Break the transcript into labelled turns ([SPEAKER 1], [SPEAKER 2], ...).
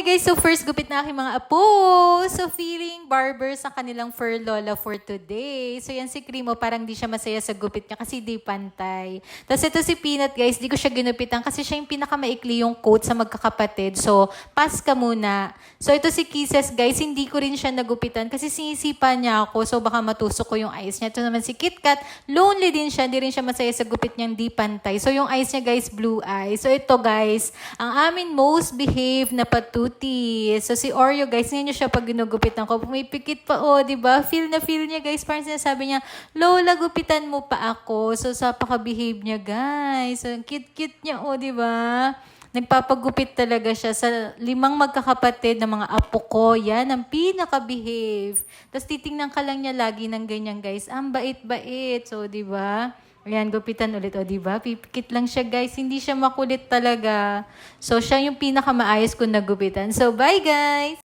[SPEAKER 1] Hi guys! So first gupit na aking mga apo. So feeling barber sa kanilang fur lola for today. So yan si Krimo, parang di siya masaya sa gupit niya kasi di pantay. Tapos ito si Peanut guys, di ko siya ginupitan kasi siya yung pinakamaikli yung coat sa magkakapatid. So pass ka muna. So ito si Kisses guys, hindi ko rin siya nagupitan kasi sinisipa niya ako. So baka matusok ko yung eyes niya. Ito naman si KitKat, lonely din siya. Di rin siya masaya sa gupit niyang di pantay. So yung eyes niya guys, blue eyes. So ito guys, ang amin most behave na patuti. So si Oreo guys, ngayon siya pag ginugupitan ko, pumipikit pa oh, di ba? Feel na feel niya guys, parang sinasabi niya, Lola, gupitan mo pa ako. So sa paka-behave niya guys. So cute-cute niya oh, di ba? Nagpapagupit talaga siya sa limang magkakapatid na mga apo ko. Yan, ang pinaka-behave. Tapos titingnan ka lang niya lagi ng ganyan guys. Ang bait-bait. So, di ba? Ayan, gupitan ulit. O, di ba? Pipikit lang siya, guys. Hindi siya makulit talaga. So, siya yung pinakamaayos kong nagupitan. So, bye, guys!